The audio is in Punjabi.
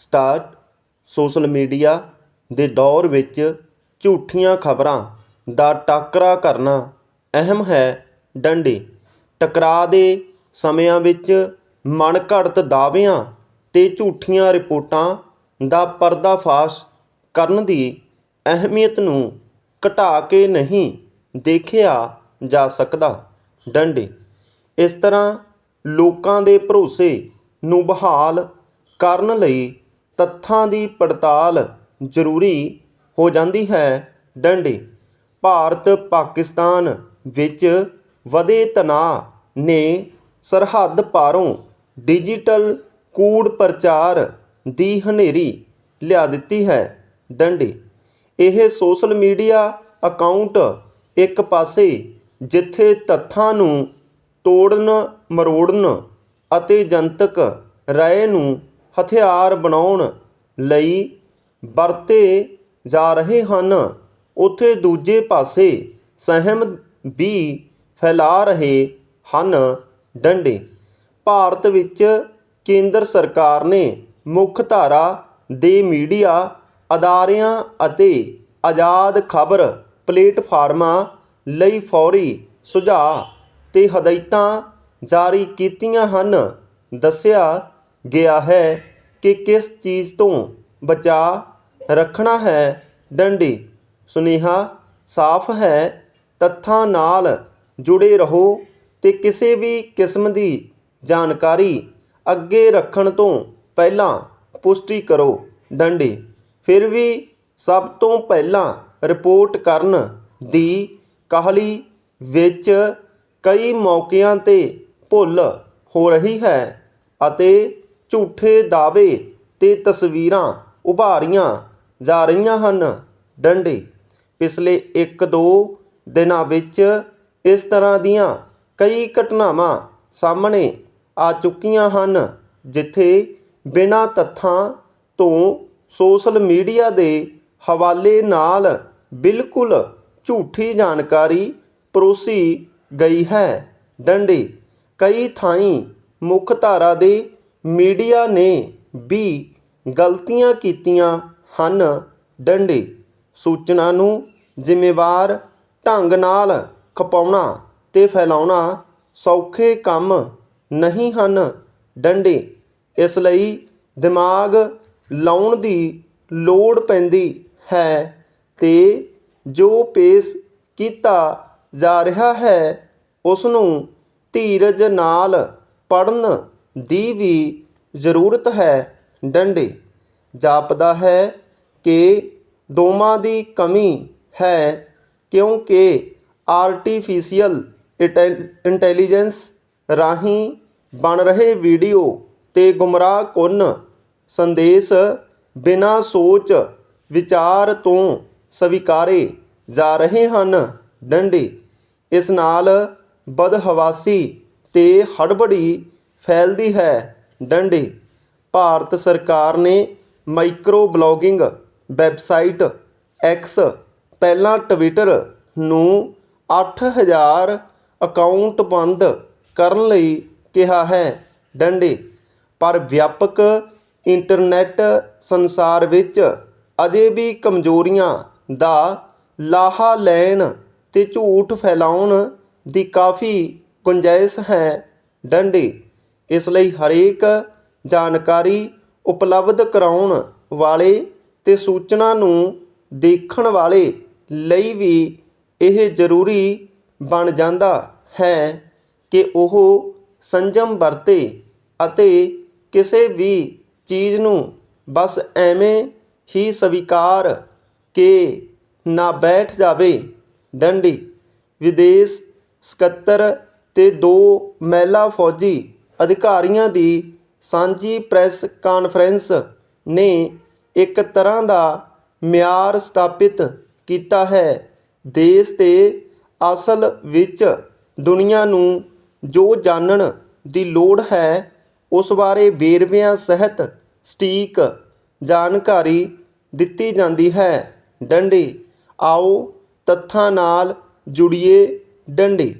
ਸਟਾਰਟ ਸੋਸ਼ਲ ਮੀਡੀਆ ਦੇ ਦੌਰ ਵਿੱਚ ਝੂਠੀਆਂ ਖਬਰਾਂ ਦਾ ਟਾਕਰਾ ਕਰਨਾ ਅਹਿਮ ਹੈ ਡੰਡੇ। ਟਕਰਾਅ ਦੇ ਸਮਿਆਂ ਵਿੱਚ ਮਨਘੜਤ ਦਾਅਵਿਆਂ ਤੇ ਝੂਠੀਆਂ ਰਿਪੋਰਟਾਂ ਦਾ ਪਰਦਾਫਾਸ਼ ਕਰਨ ਦੀ ਅਹਿਮੀਅਤ ਨੂੰ ਘਟਾ ਕੇ ਨਹੀਂ ਦੇਖਿਆ ਜਾ ਸਕਦਾ। ਡੰਡੇ। ਇਸ ਤਰ੍ਹਾਂ ਲੋਕਾਂ ਦੇ ਭਰੋਸੇ ਨੂੰ ਬਹਾਲ ਕਰਨ ਲਈ ਤੱਥਾਂ ਦੀ ਪੜਤਾਲ ਜ਼ਰੂਰੀ ਹੋ ਜਾਂਦੀ ਹੈ। ਡੰਡੇ, ਭਾਰਤ ਪਾਕਿਸਤਾਨ ਵਿੱਚ ਵਧੇ ਤਣਾਅ ਨੇ ਸਰਹੱਦ ਪਾਰੋਂ ਡਿਜੀਟਲ ਕੂੜ ਪ੍ਰਚਾਰ ਦੀ ਹਨੇਰੀ ਲਿਆ ਦਿੱਤੀ ਹੈ। ਡੰਡੇ, ਇਹ ਸੋਸ਼ਲ ਮੀਡੀਆ ਅਕਾਊਂਟ ਇੱਕ ਪਾਸੇ ਜਿੱਥੇ ਤੱਥਾਂ ਨੂੰ ਤੋੜਨ, ਮਰੋੜਨ ਅਤੇ ਜਨਤਕ ਰਾਏ ਨੂੰ ਹਥਿਆਰ ਬਣਾਉਣ ਲਈ ਵਰਤੇ ਜਾ ਰਹੇ ਹਨ। ਉੱਥੇ ਦੂਜੇ ਪਾਸੇ ਸਹਿਮ ਵੀ ਫੈਲਾ ਰਹੇ ਹਨ ਡੰਡੇ। ਭਾਰਤ ਵਿੱਚ ਕੇਂਦਰ ਸਰਕਾਰ ਨੇ ਮੁੱਖ ਧਾਰਾ ਦੇ ਮੀਡੀਆ ਅਦਾਰਿਆਂ ਅਤੇ ਆਜ਼ਾਦ ਖਬਰ ਪਲੇਟਫਾਰਮਾਂ ਲਈ ਫੌਰੀ ਸੁਝਾਅ ਤੇ ਹਦਾਇਤਾਂ ਜਾਰੀ ਕੀਤੀਆਂ ਹਨ, ਦੱਸਿਆ ਗਿਆ ਹੈ। ਕਿ ਕਿਸ ਚੀਜ਼ ਤੋਂ ਬਚਾ ਰੱਖਣਾ ਹੈ? ਡੰਡੀ, ਸੁਨੇਹਾ, ਸਾਫ਼ ਹੈ, ਤੱਥਾਂ ਨਾਲ ਜੁੜੇ ਰਹੋ ਤੇ ਕਿਸੇ ਵੀ ਕਿਸਮ ਦੀ ਜਾਣਕਾਰੀ ਅੱਗੇ ਰੱਖਣ ਤੋਂ ਪਹਿਲਾਂ ਪੁਸ਼ਟੀ ਕਰੋ। ਡੰਡੀ, ਫਿਰ ਵੀ ਸਭ ਤੋਂ ਪਹਿਲਾਂ ਰਿਪੋਰਟ ਕਰਨ ਦੀ ਕਾਹਲੀ ਵਿੱਚ ਕਈ ਮੌਕਿਆਂ ਤੇ ਭੁੱਲ ਹੋ ਰਹੀ ਹੈ ਅਤੇ ਝੂਠੇ ਦਾਅਵੇ ਤੇ ਤਸਵੀਰਾਂ ਉਭਾਰੀਆਂ ਜਾ ਰਹੀਆਂ ਹਨ। ਡੰਡੇ ਪਿਛਲੇ 1-2 ਦਿਨਾਂ ਵਿੱਚ ਇਸ ਤਰ੍ਹਾਂ ਦੀਆਂ ਕਈ ਘਟਨਾਵਾਂ ਸਾਹਮਣੇ ਆ ਚੁੱਕੀਆਂ ਹਨ, ਜਿੱਥੇ ਬਿਨਾਂ ਤੱਥਾਂ ਤੋਂ ਸੋਸ਼ਲ ਮੀਡੀਆ ਦੇ ਹਵਾਲੇ ਨਾਲ ਬਿਲਕੁਲ ਝੂਠੀ ਜਾਣਕਾਰੀ ਪਰੋਸੀ ਗਈ ਹੈ। ਡੰਡੇ ਕਈ ਥਾਈਂ ਮੁੱਖ ਧਾਰਾ ਦੇ ਮੀਡੀਆ ਨੇ ਵੀ ਗਲਤੀਆਂ ਕੀਤੀਆਂ ਹਨ। ਡੰਡੇ, ਸੂਚਨਾ ਨੂੰ ਜ਼ਿੰਮੇਵਾਰ ਢੰਗ ਨਾਲ ਖਪਾਉਣਾ ਤੇ ਫੈਲਾਉਣਾ ਸੌਖੇ ਕੰਮ ਨਹੀਂ ਹਨ। ਡੰਡੇ, ਇਸ ਲਈ ਦਿਮਾਗ ਲਾਉਣ ਦੀ ਲੋੜ ਪੈਂਦੀ ਹੈ ਤੇ ਜੋ ਪੇਸ਼ ਕੀਤਾ ਜਾ ਰਿਹਾ ਹੈ ਉਸ ਨੂੰ ਧੀਰਜ ਨਾਲ ਪੜ੍ਹਨ ਦੀ ਵੀ ਜ਼ਰੂਰਤ ਹੈ, ਡੰਡੇ। ਜਾਪਦਾ ਹੈ ਕਿ ਦੋਵਾਂ ਦੀ ਕਮੀ ਹੈ ਕਿਉਂਕਿ ਆਰਟੀਫੀਸ਼ੀਅਲ ਇੰਟੈਲੀਜੈਂਸ ਰਾਹੀਂ ਬਣ ਰਹੇ ਵੀਡੀਓ ਤੇ ਗੁੰਮਰਾਹ ਕੁੰਨ ਸੰਦੇਸ਼ ਬਿਨਾਂ ਸੋਚ, ਵਿਚਾਰ ਤੋਂ ਸਵੀਕਾਰੇ ਜਾ ਰਹੇ ਹਨ, ਡੰਡੇ। ਇਸ ਨਾਲ ਬਦਹਵਾਸੀ ਤੇ ਹੜਬੜੀ ਫੈਲਦੀ ਹੈ। ਡੰਡੇ। ਭਾਰਤ ਸਰਕਾਰ ਨੇ ਮਾਈਕਰੋ ਬਲੌਗਿੰਗ ਵੈਬਸਾਈਟ ਐਕਸ ਪਹਿਲਾਂ ਟਵਿੱਟਰ ਨੂੰ 8000 ਅਕਾਊਂਟ ਬੰਦ ਕਰਨ ਲਈ ਕਿਹਾ ਹੈ। ਡੰਡੇ। ਪਰ ਵਿਆਪਕ ਇੰਟਰਨੈਟ ਸੰਸਾਰ ਵਿੱਚ ਅਜੇ ਵੀ ਕਮਜ਼ੋਰੀਆਂ ਦਾ ਲਾਹਾ ਲੈਣ ਤੇ ਝੂਠ ਫੈਲਾਉਣ ਦੀ ਕਾਫੀ ਗੁੰਜਾਇਸ਼ ਹੈ। ਡੰਡੇ। ਇਸ ਲਈ ਹਰੇਕ ਜਾਣਕਾਰੀ ਉਪਲਬਧ ਕਰਾਉਣ ਵਾਲੇ ਤੇ ਸੂਚਨਾ ਨੂੰ ਦੇਖਣ ਵਾਲੇ ਲਈ ਵੀ ਇਹ ਜ਼ਰੂਰੀ ਬਣ ਜਾਂਦਾ ਹੈ ਕਿ ਉਹ ਸੰਜਮ ਵਰਤੇ ਅਤੇ ਕਿਸੇ ਵੀ ਚੀਜ਼ ਨੂੰ ਬਸ ਐਵੇਂ ਹੀ ਸਵੀਕਾਰ ਕੇ ਨਾ ਬੈਠ ਜਾਵੇ। ਡੰਡੀ, ਵਿਦੇਸ਼ ਸਕੱਤਰ ਤੇ ਦੋ ਮਹਿਲਾ ਫੌਜੀ ਅਧਿਕਾਰੀਆਂ ਦੀ ਸਾਂਝੀ ਪ੍ਰੈਸ ਕਾਨਫਰੰਸ ਨੇ ਇੱਕ ਤਰ੍ਹਾਂ ਦਾ ਮਿਆਰ ਸਥਾਪਿਤ ਕੀਤਾ ਹੈ। ਦੇਸ਼ ਤੇ ਅਸਲ ਵਿੱਚ ਦੁਨੀਆ ਨੂੰ ਜੋ ਜਾਣਨ ਦੀ ਲੋੜ ਹੈ, ਉਸ ਬਾਰੇ ਵੇਰਵਿਆਂ ਸਹਿਤ ਸਟੀਕ ਜਾਣਕਾਰੀ ਦਿੱਤੀ ਜਾਂਦੀ ਹੈ। ਡੰਡੀ, ਆਓ ਤੱਥਾਂ ਨਾਲ ਜੁੜੀਏ। ਡੰਡੀ